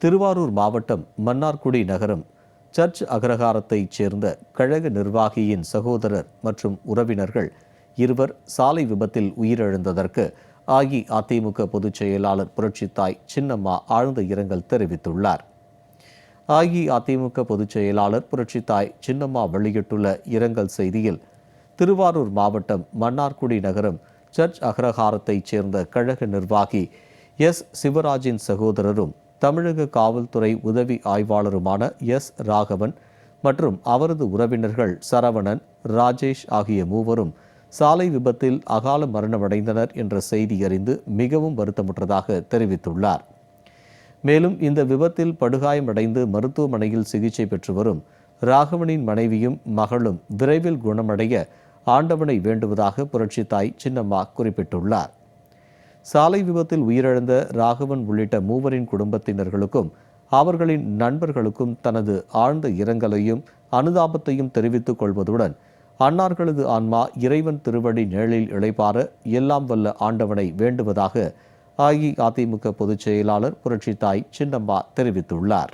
திருவாரூர் மாவட்டம் மன்னார்குடி நகரம் சர்ச் அகரகாரத்தைச் சேர்ந்த கழக நிர்வாகியின் சகோதரர் மற்றும் உறவினர்கள் இருவர் சாலை விபத்தில் உயிரிழந்ததற்கு அஇஅதிமுக பொதுச் செயலாளர் புரட்சித்தாய் சின்னம்மா ஆழ்ந்த இரங்கல் தெரிவித்துள்ளார். அஇஅதிமுக பொதுச் செயலாளர் புரட்சித்தாய் சின்னம்மா வெளியிட்டுள்ள இரங்கல் செய்தியில் திருவாரூர் மாவட்டம் மன்னார்குடி நகரம் சர்ச் அகரஹாரத்தைச் சேர்ந்த கழக நிர்வாகி எஸ். சிவராஜின் சகோதரரும் தமிழக காவல்துறை உதவி ஆய்வாளருமான எஸ். ராகவன் மற்றும் அவரது உறவினர்கள் சரவணன் ராஜேஷ் ஆகிய மூவரும் சாலை விபத்தில் அகால மரணமடைந்தனர் என்ற செய்தி அறிந்து மிகவும் வருத்தமுற்றதாக தெரிவித்துள்ளார். மேலும் இந்த விபத்தில் படுகாயமடைந்து மருத்துவமனையில் சிகிச்சை பெற்று வரும் ராகவனின் மனைவியும் மகளும் விரைவில் குணமடைய ஆண்டவனை வேண்டுவதாக புரட்சித்தாய் சின்னம்மா குறிப்பிட்டுள்ளார். சாலை விபத்தில் உயிரிழந்த ராகவன் உள்ளிட்ட மூவரின் குடும்பத்தினர்களுக்கும் அவர்களின் நண்பர்களுக்கும் தனது ஆழ்ந்த இரங்கலையும் அனுதாபத்தையும் தெரிவித்துக் கொள்வதுடன் அன்னார்களது ஆன்மா இறைவன் திருவடி நிழலில் இழைப்பார எல்லாம் வல்ல ஆண்டவனை வேண்டுவதாக அஇஅதிமுக பொதுச் செயலாளர் புரட்சித்தாய் சின்னம்மா தெரிவித்துள்ளார்.